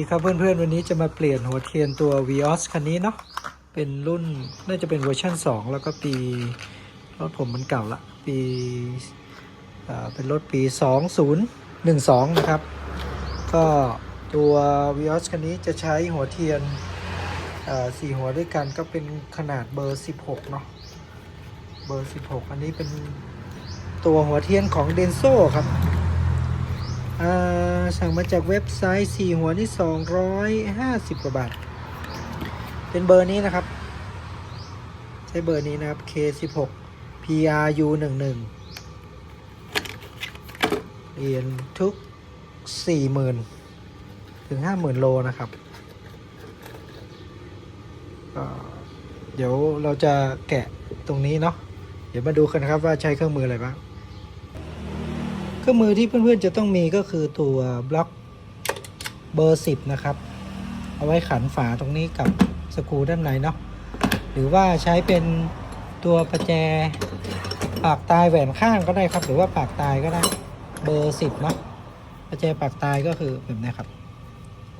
ดีครับเพื่อนๆ วันนี้จะมาเปลี่ยนหัวเทียนตัว Vios คันนี้เนาะเป็นรุ่นน่าจะเป็นเวอร์ชัน2 แล้วก็ปี รถผมมันเก่าละ ปีเป็นรถปี 2012 นะครับ ก็ตัว Vios คันนี้จะใช้หัวเทียนสี่หัวด้วยกันก็เป็นขนาดเบอร์ 16 เนาะเบอร์ 16 อันนี้เป็นตัวหัวเทียนของ Denso ครับ สั่งมาจากเว็บไซต์ 4 หัวนี่ 250 กว่าบาท เป็นเบอร์นี้นะครับ ใช้เบอร์นี้นะครับ K16 PRU 11 เรียนทุก 40,000 ถึง 50,000 โลนะครับ เดี๋ยวเราจะแกะตรงนี้เนาะ เดี๋ยวมาดูกันนะครับว่าใช้เครื่องมืออะไรบ้าง เครื่องมือที่เพื่อนๆจะต้องมีก็คือตัวบล็อกเบอร์ 10 นะครับ เอาไว้ขันฝาตรงนี้กับสกรูด้านในเนาะหรือว่าใช้เป็นตัวประแจปากตายแหวนข้างก็ได้ครับ หรือว่าปากตายก็ได้เบอร์10เนาะประแจปากตายก็คือแบบนี้ครับ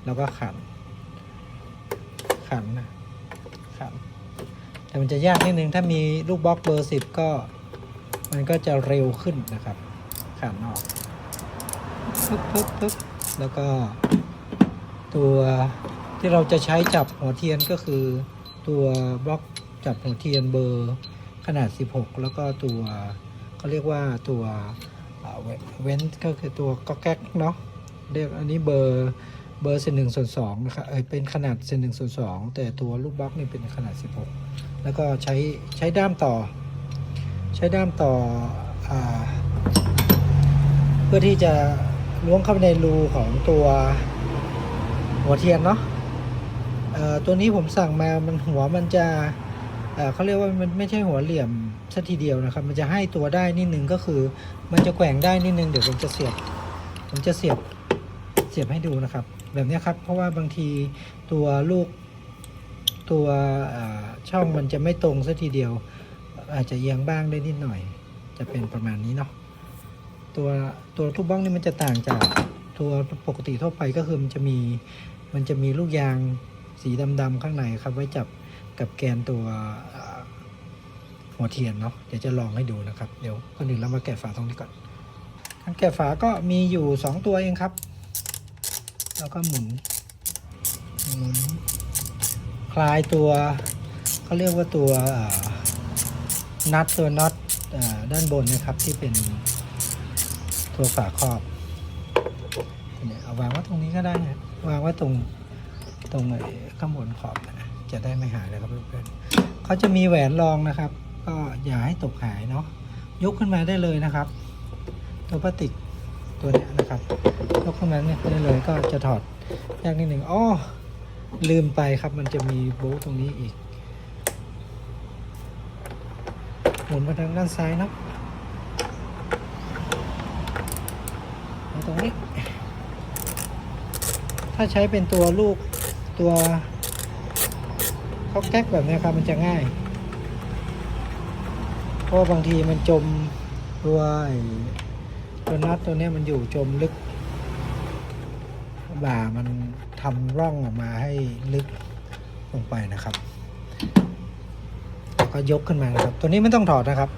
แล้วก็ขัน ขันนะขัน แต่มันจะยากนิดนึงถ้ามีลูกบล็อกเบอร์10ก็ มันก็จะเร็วขึ้นนะครับ ขันออกปึ๊บปึ๊บปึ๊บแล้วก็ตัวที่เราจะใช้จับหัวเทียนก็คือ ตัวบล็อกจับหัวเทียนเบอร์ขนาด 16 แล้วก็ตัวเขาเรียกว่าตัวเว้นก็คือตัวก็แก๊กเนาะเรียกอันนี้เบอร์เบอร์เซนหนึ่งส่วนสองนะครับเอยเป็นขนาดเซนหนึ่งส่วนสองแต่ตัวลูกบล็อกนี่เป็นขนาด 16 แล้วก็ใช้ใช้ด้ามต่อ ใช้ด้ามต่ออ่าเพื่อที่จะล้วงเข้าไปในรูของตัวหัวเทียนเนาะเอ่อตัวนี้ผมสั่งมามันหัวมันจะเอ่อเขาเรียกว่ามันไม่ใช่หัวเหลี่ยมสัทีเดียวนะครับ มันจะให้ตัวได้นิดนึงก็คือ มันจะแกว่งได้นิดนึงเดี๋ยวผมจะเสียบ ผมจะเสียบเสียบให้ดูนะครับ แบบนี้ครับ เพราะว่าบางทีตัวลูกตัวช่องมันจะไม่ตรงสัทีเดียว อาจจะเอียงบ้างได้นิดหน่อย จะเป็นประมาณนี้เนาะ ตัวตัวทุกบ้องนี่มันจะต่างจากตัวปกติทั่วไปก็คือมันจะมีมันจะมีลูกยางสีดำๆข้างในครับ ไว้จับกับแกนตัวหัวเทียนเนาะเดี๋ยวจะลองให้ดูนะครับ เดี๋ยวก่อนอื่นเรามาแกะฝาตรงนี้ก่อนการแกะฝาก็มีอยู่ 2 ตัวเองครับ แล้วก็หมุนหมุนคลายตัวเขาเรียกว่าตัวนัดตัวน็อตด้านบนนะครับที่เป็น ตัวฝาครอบเนี่ยเอาวางไว้ตรงนี้ก็ได้นะวางไว้ตรงตรงไอ้ข้างบนขอบนะจะได้ไม่หายเลยครับเพื่อนๆเขาจะมีแหวนรองนะครับ ก็อย่าให้ตกหายเนาะยกขึ้นมาได้เลยนะครับ ตัวพลาสติกตัวนี้นะครับยกขึ้นมาเนี่ยได้เลยก็จะถอดยากนิดหนึ่งอ้อลืมไปครับมันจะมีโบ๊ตรงนี้อีกหมุนมาทางด้านซ้ายนะ ตรงนี้ ถ้าใช้เป็นตัวลูกตัวเขาแก๊กแบบนี้ครับมันจะง่าย เพราะบางทีมันจมตัวตัวน็อตตัวนี้มันอยู่จมลึกบ่ามันทำร่องออกมาให้ลึกลงไปนะครับแล้วก็ยกขึ้นมานะครับ ตัวนี้ไม่ต้องถอดนะครับ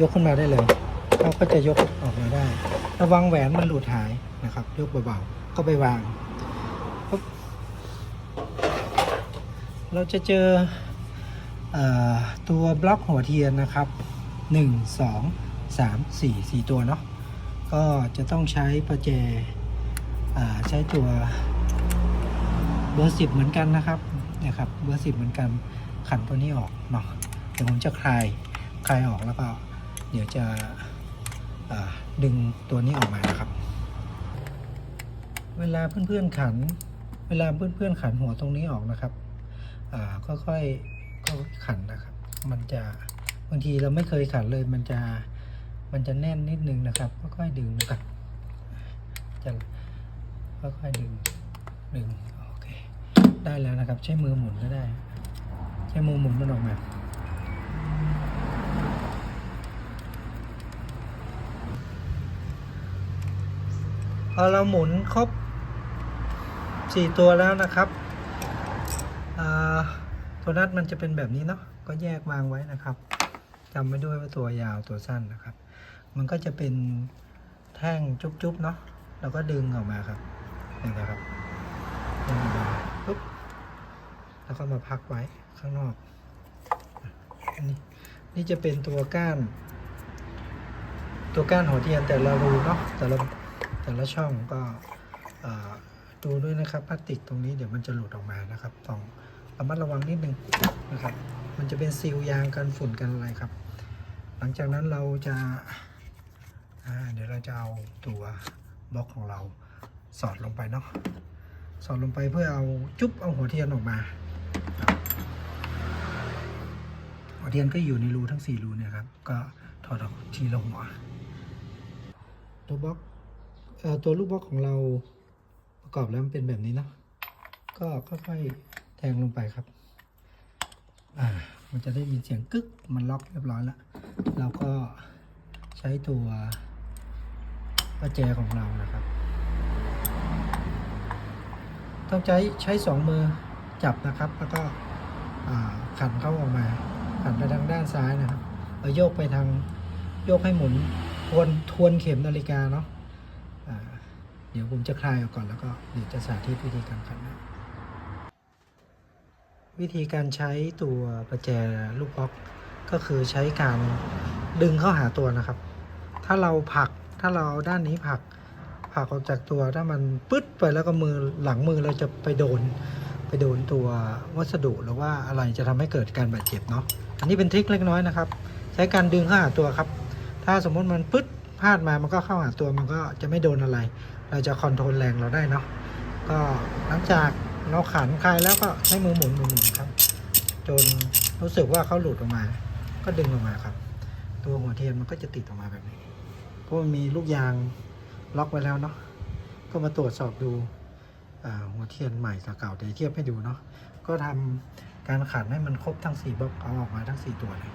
ยกขึ้นมาได้เลย เขาก็จะยกออกมาได้ ระวังแหวนมันหลุดหายนะครับ ยกเบาๆก็ไปวาง เราจะเจออตัวบล็อกหัวเทียนนะครับ 1 2 3 4 4 ตัวเนาะก็จะต้องใช้ประแจใช้ตัวเบอร์สิบเหมือนกันนะครับเนี่ยครับเบอร์สิบเหมือนกันขันตัวนี้ออกเนาะเดี๋ยวผมจะคลายคลายออกแล้วก็ เดี๋ยวจะ ดึงตัวนี้ออกมานะครับ เวลาเพื่อนๆขัน เวลาเพื่อนๆขันหัวตรงนี้ออกนะครับอ่าค่อยๆก็ขันนะครับ มันจะบางทีเราไม่เคยขันเลยมันจะมันจะแน่นนิดนึงนะครับค่อยๆดึงนะครับจะค่อยๆดึงดึงโอเคได้แล้วนะครับ ใช้มือหมุนก็ได้ ใช้มือหมุนมันออกมา พอเราหมุนครบสี่ตัวแล้วนะครับตัวนัดมันจะเป็นแบบนี้เนาะก็แยกวางไว้นะครับจำไว้ด้วยว่าตัวยาวตัวสั้นนะครับ มันก็จะเป็นแท่งจุ๊บๆเนาะแล้วก็ดึงออกมาครับนี่นะครับดึงออกมาปุ๊บแล้วก็มาพักไว้ข้างนอกอันนี้นี่จะเป็นตัวก้าน ตัวก้านหัวเทียนแต่ละรูเนาะแต่ละ แต่ละช่องก็ดูด้วยนะครับพลาสติกตรงนี้เดี๋ยวมันจะหลุดออกมานะครับต้องระมัดระวังนิดนึงนะครับ มันจะเป็นซีลยางกันฝุ่นกันอะไรครับ หลังจากนั้นเราจะาเดี๋ยวเราจะเอาตัวบล็อกของเราสอดลงไปเนาะสอดลงไปเพื่อเอาจุ๊บเอาหัวเทียนออกมา หัวเทียนก็อยู่ในรูทั้งสี่รูเนี่ยครับ ก็ถอดออกทีละหัว ตัวบล็อก ตัวลูกบล็อกของเราประกอบแล้วมันเป็นแบบนี้เนาะก็ค่อยๆแทงลงไปครับ อ่า มันจะได้ยินเสียงกึก มันล็อกเรียบร้อยแล้ว เราก็ใช้ตัวประแจของเรานะครับ ต้องใช้ใช้สองมือจับนะครับ แล้วก็ขันเข้าออกมา ขันไปทางด้านซ้ายนะครับแล้วโยกไปทางโยกให้หมุนทวนทวนเข็มนาฬิกาเนาะ เดี๋ยวผมจะคลายออกก่อนแล้วก็เดี๋ยวจะสาธิตวิธีการขันนะวิธีการใช้ตัวประแจลูกบล็อกก็คือใช้การดึงเข้าหาตัวนะครับ ถ้าเราผลักถ้าเราด้านนี้ผลักผลักออกจากตัวถ้ามันปึ๊ดไปแล้วก็มือหลังมือเราจะไปโดนไปโดนตัววัสดุหรือว่าอะไรจะทำให้เกิดการบาดเจ็บเนาะอันนี้เป็นทริคเล็กน้อยนะครับ ใช้การดึงเข้าหาตัวครับ ถ้าสมมติมันปึ๊ด พลาดมามันก็เข้าหาตัวมันก็จะไม่โดนอะไร เราจะคอนโทรลแรงเราได้เนาะก็หลังจากเราขันคลายแล้วก็ใช้มือหมุนหมุนหมุนครับ จนรู้สึกว่าเขาหลุดออกมา ก็ดึงออกมาครับ ตัวหัวเทียนมันก็จะติดออกมาแบบนี้เพราะมันมีลูกยางล็อกไว้แล้วเนาะก็มาตรวจสอบดูหัวเทียนใหม่กับเก่าเดี๋ยวเทียบให้ดูเนาะก็ทำการขันให้มันครบทั้งสี่บล็อกเอาออกมาทั้งสี่ตัวเลย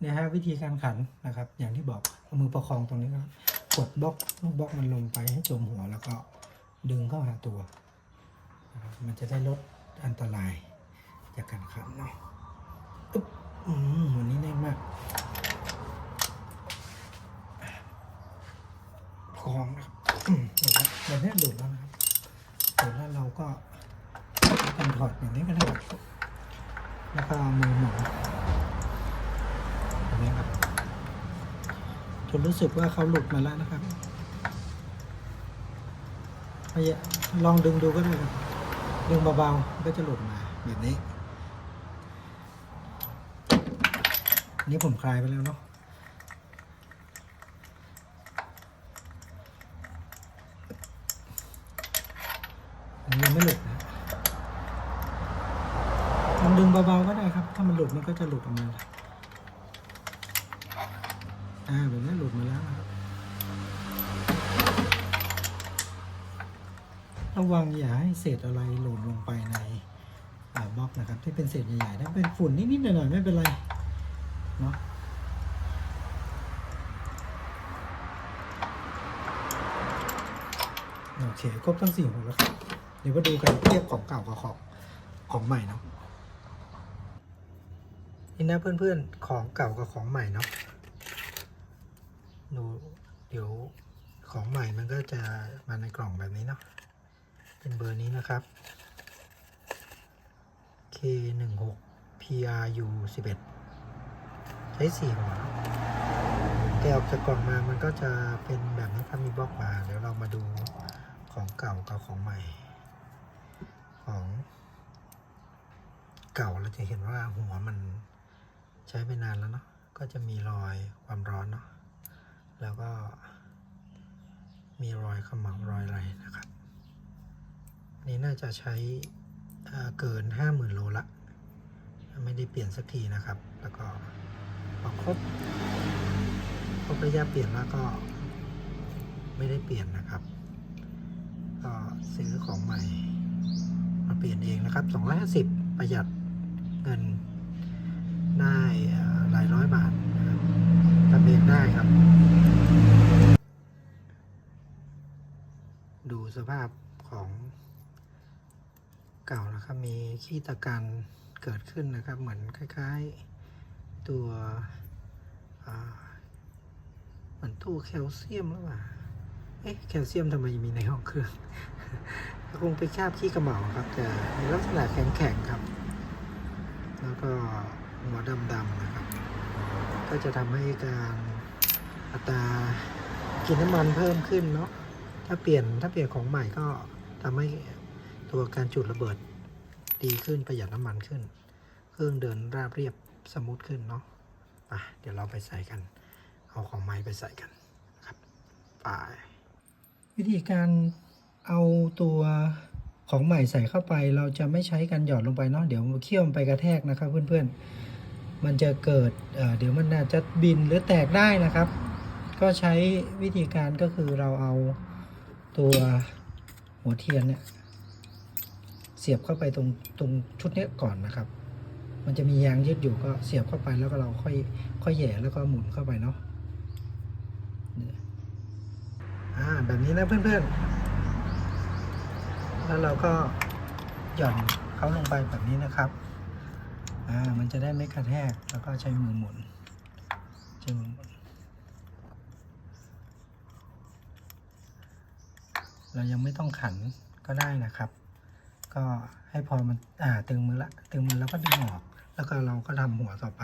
เนี่ยฮะวิธีการขันนะครับ อย่างที่บอกเอามือประคองตรงนี้ครับกดบล็อกลูกบล็อกมันลงไปให้จมหัวแล้วก็ดึงเข้าหาตัวนะครับมันจะได้ลดอันตรายจากการขันเนาะอึ๊บอืมหัวนี้แน่นมากประคองนะครับอืมเดี๋ยวนี้หลุดแล้วนะครับหลุดแล้วเราก็ทำถอดอย่างนี้ก็ได้แล้วก็เอามือหมุนแบบนี้ครับ จนรู้สึกว่าเขาหลุดมาแล้วนะครับพยาลองดึงดูก็ได้ครับดึงเบาๆก็จะหลุดมาแบบนี้นี้ผมคลายไปแล้วเนาะอันนี้ยังไม่หลุดนะลองดึงเบาๆก็ได้ครับ ถ้ามันหลุดมันก็จะหลุดออกมา อ่าแบบนี้หลุดมาแล้วนะครับ ระ วังอย่าให้เศษอะไรหล่นลงไปในบล็อกนะครับ ที่เป็นเศษใหญ่ๆถ้าเป็นฝุ่นนิดๆหน่อยๆไม่เป็นไรเนาะโอเคครบทั้งสี่หัวแล้วครับ เดี๋ยวมาดูกันเทียบของเก่ากับของของใหม่เนาะนี่นะเพื่อนๆของเก่ากับของใหม่เนาะดูเดี๋ยวของใหม่มันก็จะมาในกล่องแบบนี้เนาะ เป็นเบอร์นี้นะครับ K 1 6 PRU 11ใช้สี่หัวแกะออกจากกล่องมามันก็จะเป็นแบบนี้ครับมีบล็อกมาเดี๋ยวเรามาดูของเก่ากับของใหม่ ของเก่าเราจะเห็นว่าหัวมันใช้ไปนานแล้วเนาะก็จะมีรอยความร้อนเนาะแล้วก็มีรอยขมารอยอะไรนะครับ นี่น่าจะใช้เกินห้าหมื่นโลละ ไม่ได้เปลี่ยนสักทีนะครับ แล้วก็พอครบครบระยะเปลี่ยนแล้วก็ไม่ได้เปลี่ยนนะครับ ก็ซื้อของใหม่มาเปลี่ยนเองนะครับ 250 ประหยัดเงินได้หลายร้อยบาทนะครับทำเองได้ครับ ดูสภาพของ เก่านะครับ มีขี้ตะกันเกิดขึ้นนะครับ เหมือนคล้ายๆตัวเหมือนตู้แคลเซียมหรือเปล่า เอ๊ะแคลเซียมทำไมมีในห้องเครื่องคงไปคาบขี้กระเหมาครับ แต่มีลักษณะแข็งๆครับ แล้วก็หัวดำๆนะครับ ก็จะทำให้การอัตรากินน้ำมันเพิ่มขึ้นเนาะถ้าเปลี่ยนถ้าเปลี่ยนของใหม่ก็ทำให้ ตัวการจุดระเบิดดีขึ้นประหยัดน้ำมันขึ้น เครื่องเดินราบเรียบสมูทขึ้นเนาะอะเดี๋ยวเราไปใส่กัน เอาของใหม่ไปใส่กันนะครับไปวิธีการเอาตัวของใหม่ใส่เข้าไป เราจะไม่ใช้การหยอดลงไปเนาะเดี๋ยวเคี่ยวมันไปกระแทกนะครับเพื่อนๆ มันจะเกิดเเดี๋ยวมันอาจจะบินหรือแตกได้นะครับ ก็ใช้วิธีการก็คือเราเอาตัวหัวเทียนเนี่ย สียบเข้าไปตรงตรงชุดนี้ก่อนนะครับ มันจะมียางยืดอยู่ก็เสียบเข้าไปแล้วก็เราค่อยค่อยแหย่แล้วก็หมุนเข้าไปเนาะเนี่ยอ่าแบบนี้นะเพื่อนๆ แล้วเราก็หย่อนเขาลงไปแบบนี้นะครับอ่ามันจะได้ไม่กระแทกแล้วก็ใช้มือหมุนใช้มือหมุนเรายังไม่ต้องขันก็ได้นะครับ ก็ให้พอมันอ่าตึงมือละ ตึงมือแล้วก็ดึงออก แล้วก็เราก็ทำหัวต่อไป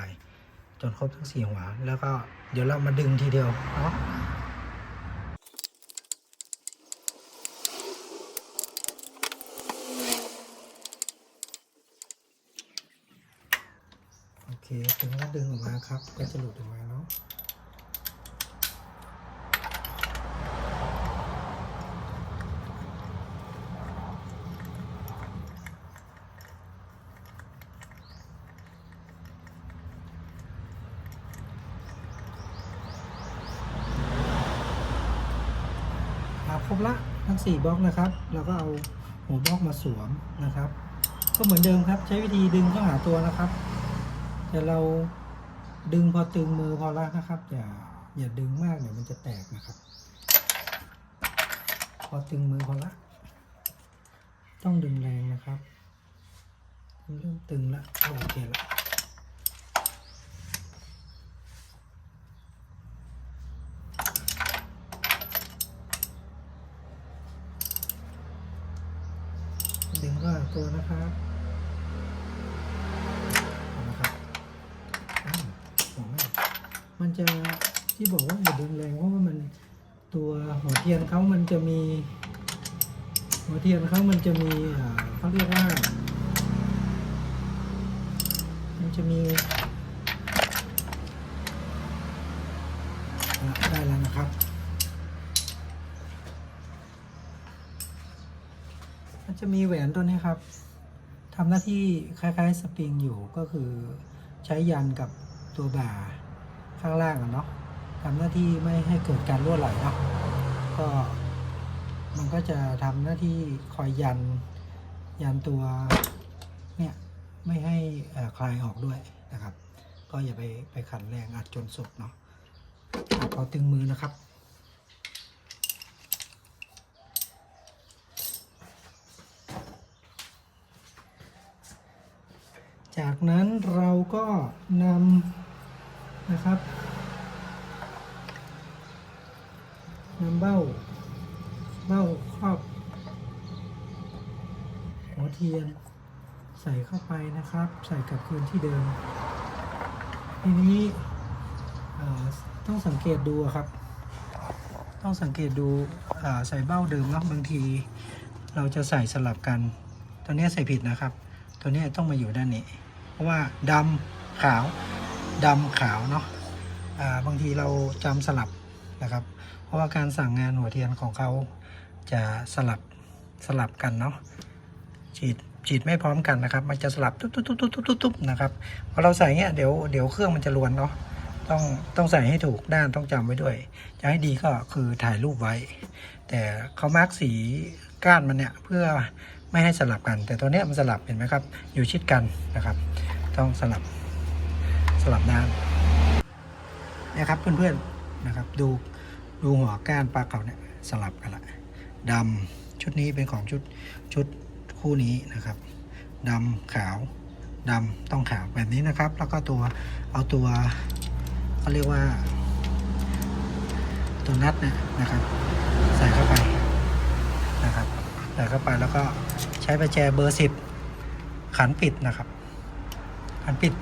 จนครบทั้งสี่หัว แล้วก็เดี๋ยวเรามาดึงทีเดียวเนาะโอเค ถึงแล้วดึงออกมาครับ ก็จะหลุดออกมาเนาะ ครบละทั้ง 4บล็อกนะครับเราก็เอาหัวบล็อกมาสวมนะครับ ก็เหมือนเดิมครับ ใช้วิธีดึงเข้าหาตัวนะครับ แต่เราดึงพอตึงมือพอละนะครับ อย่าอย่าดึงมากเดี๋ยวมันจะแตกนะครับ พอตึงมือพอละ ต้องดึงแรงนะครับ เริ่มตึงละโอเคละดึงก็ ตัวนะครับเอาละครับอ้าวหัวแม่มันจะที่บอกว่าอย่าดึงแรงเพราะว่ามันตัวหัวเทียนเขามันจะมี หัวเทียนเขามันจะมีเขาเรียกว่า มันจะมีได้แล้วนะครับ มัน จะมีแหวนตัวนี้ครับทำหน้าที่คล้าย ๆ สปริงอยู่ก็คือใช้ยันกับตัวบ่าข้างล่างอะเนาะทำหน้าที่ไม่ให้เกิดการรั่วไหลเนาะก็มันก็จะทำหน้าที่คอยยันยันตัวเนี่ยไม่ให้คลายออกด้วยนะครับ ก็อย่าไปไปขันแรงอัดจนสุดเนาะอะพอตึงมือนะครับ จากนั้นเราก็นำนะครับนำเบ้า เบ้าครอบ หัวเทียน ใส่เข้าไปนะครับ ใส่กลับคืนที่เดิม ทีนี้ต้องสังเกตดูครับ ต้องสังเกตดูใส่เบ้าเดิมเนาะบางที เราจะใส่สลับกัน ตัวนี้ใส่ผิดนะครับ ตัวนี้ต้องมาอยู่ด้านนี้ เพราะว่าดำขาวดำขาวเนาะบางทีเราจำสลับนะครับ เพราะว่าการสั่งงานหัวเทียนของเขาจะสลับสลับกันเนาะฉีดฉีดไม่พร้อมกันนะครับ มันจะสลับตุ๊บตุ๊บตุ๊บตุ๊บตุ๊บนะครับพอเราใส่เงี้ยเดี๋ยวเดี๋ยวเครื่องมันจะรวนเนาะต้องต้องใส่ให้ถูกด้านต้องจำไว้ด้วย จะให้ดีก็คือถ่ายรูปไว้ แต่เขามาร์กสีก้านมันเนี่ยเพื่อไม่ให้สลับกัน แต่ตัวเนี้ยมันสลับเห็นไหมครับ อยู่ชิดกันนะครับ ต้องสลับสลับด้านนะครับเพื่อนๆนะครับ ดูดูหัวก้านปลาเก่าเนี่ยสลับกันละดำชุดนี้เป็นของชุดชุดคู่นี้นะครับดำขาวดำต้องขาวแบบนี้นะครับ แล้วก็ตัวเอาตัวเขาเรียกว่า ตัวนัดเนยนะครับ ใส่เข้าไปนะครับใส่เข้าไปแล้วก็ใช้ประแจเบอร์สิบขันปิดนะครับ ขันปิด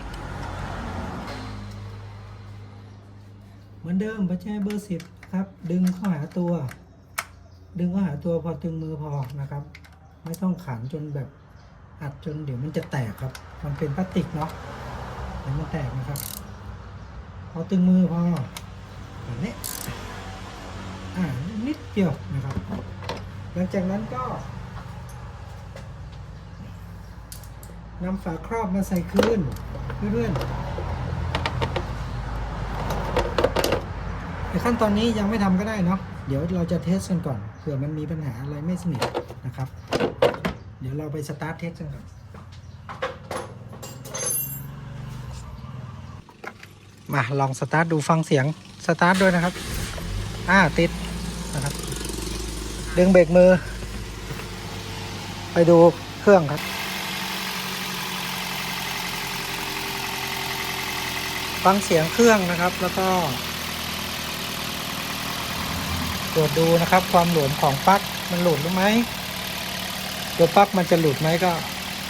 เหมือนเดิมประแจเบอร์สิบครับ ดึงเข้าหาตัว ดึงเข้าหาตัวพอตึงมือพอนะครับ ไม่ต้องขันจนแบบอัดจนเดี๋ยวมันจะแตกครับ มันเป็นพลาสติกเนาะเดี๋ยวมันแตกนะครับ พอตึงมือพอแบบนี้อ่านิดเดียวนะครับ หลังจากนั้นก็ นำฝาครอบมาใส่คืนเพื่อนๆในขั้นตอนนี้ยังไม่ทำก็ได้เนาะเดี๋ยวเราจะเทสกันก่อนเผื่อมันมีปัญหาอะไรไม่สนิทนะครับ เดี๋ยวเราไปสตาร์ทเทสกันก่อนมาลองสตาร์ทดูฟังเสียงสตาร์ทด้วยนะครับอ่าติดนะครับดึงเบรกมือ ไปดูเครื่องครับ ฟังเสียงเครื่องนะครับ แล้วก็ตรวจดูนะครับ ความหลวมของปลั๊กมันหลุดหรือไหมตัวปลั๊กมันจะหลุดไหมก็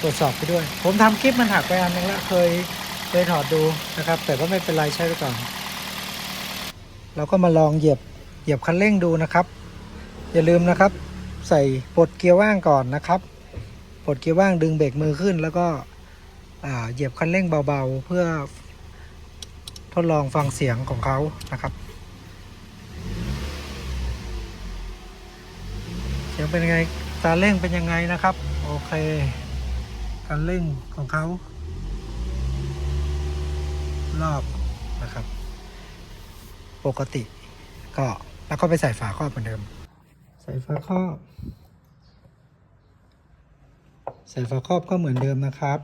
ตรวจสอบไปด้วย ผมทำคลิปมันหักไปอันนึงแล้วเคยเคยถอดดูนะครับ แต่ก็ไม่เป็นไรใช้ไปก่อน เราก็มาลองเหยียบเหยียบคันเร่งดูนะครับ อย่าลืมนะครับ ใส่ปลดเกียร์ว่างก่อนนะครับปลดเกียร์ว่างดึงเบรกมือขึ้น แล้วก็เหยียบคันเร่งเบาๆ เพื่อ ทดลองฟังเสียงของเขานะครับเสียงเป็นยังไงตาเร่งเป็นยังไงนะครับ โอเค การเร่งของเขารอบนะครับ ปกติก็แล้วก็ไปใส่ฝาครอบเหมือนเดิม ใส่ฝาครอบใส่ฝาครอบก็เหมือนเดิมนะครับ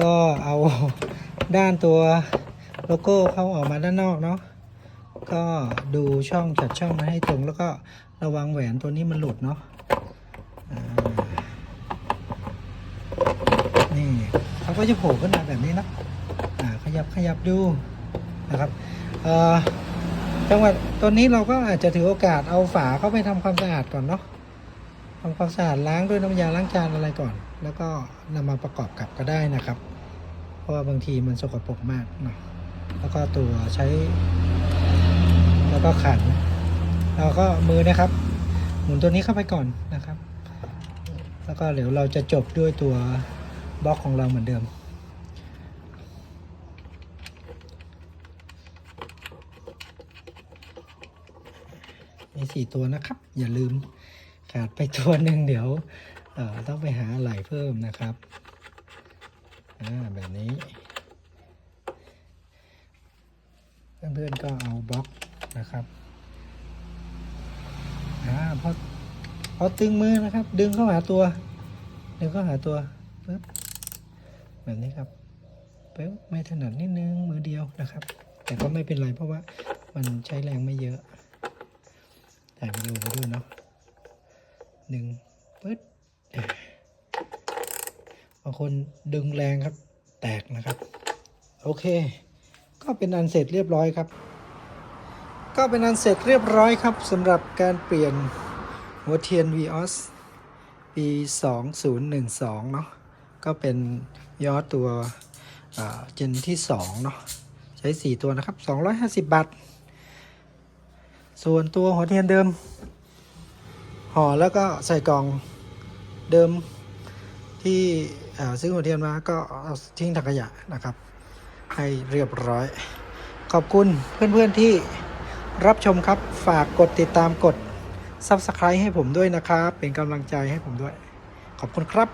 ก็เอาด้านตัว โลโก้เขาออกมาด้านนอกเนาะก็ดูช่องจัดช่องมาให้ตรงแล้วก็ระวังแหวนตัวนี้มันหลุดเนาะนี่เขาก็จะโผล่ขึ้นมาแบบนี้นะขยับขยับดูนะครับเอ่อจังหวะตัวนี้เราก็อาจจะถือโอกาสเอาฝาเข้าไปทำความสะอาดก่อนเนาะทำความสะอาดล้างด้วยน้ำยาล้างจานอะไรก่อน แล้วก็นำมาประกอบกับก็ได้นะครับ เพราะว่าบางทีมันสกปรกมากเนาะ แล้วก็ตัวใช้ แล้วก็ขัน เราก็มือนะครับ หมุนตัวนี้เข้าไปก่อนนะครับ แล้วก็เดี๋ยวเราจะจบด้วยตัวบล็อกของเราเหมือนเดิมมีสี่ตัวนะครับ อย่าลืมขาดไปตัวหนึ่งเดี๋ยวต้องไปหาไหล่เพิ่มนะครับ อ่า แบบนี้ เพื่อนๆก็เอาบล็อกนะครับอ่าพอพอตึงมือนะครับ ดึงเข้าหาตัว ดึงเข้าหาตัวปึ๊บแบบนี้ครับปึ๊บไม่ถนัดนิดนึงมือเดียวนะครับ แต่ก็ไม่เป็นไรเพราะว่ามันใช้แรงไม่เยอะถ่ายวิดีโอไปด้วยเนาะหนึ่งปึ๊ดอะบางคนดึงแรงครับ แตกนะครับ โอเค ก็เป็นอันเสร็จเรียบร้อยครับ ก็เป็นอันเสร็จเรียบร้อยครับสำหรับการเปลี่ยนหัวเทียน Vios ปี 2012 เนาะก็เป็นยอตัวเจนที่ 2 เนาะใช้ 4 ตัวนะครับ 250 บาท ส่วนตัวหัวเทียนเดิม ห่อแล้วก็ใส่กล่องเดิมที่ซื้อหัวเทียนมาก็เอาทิ้งถังขยะนะครับ ให้เรียบร้อย ขอบคุณเพื่อนๆที่รับชมครับ ฝากกดติดตามกด Subscribe ให้ผมด้วยนะครับ เป็นกำลังใจให้ผมด้วย ขอบคุณครับ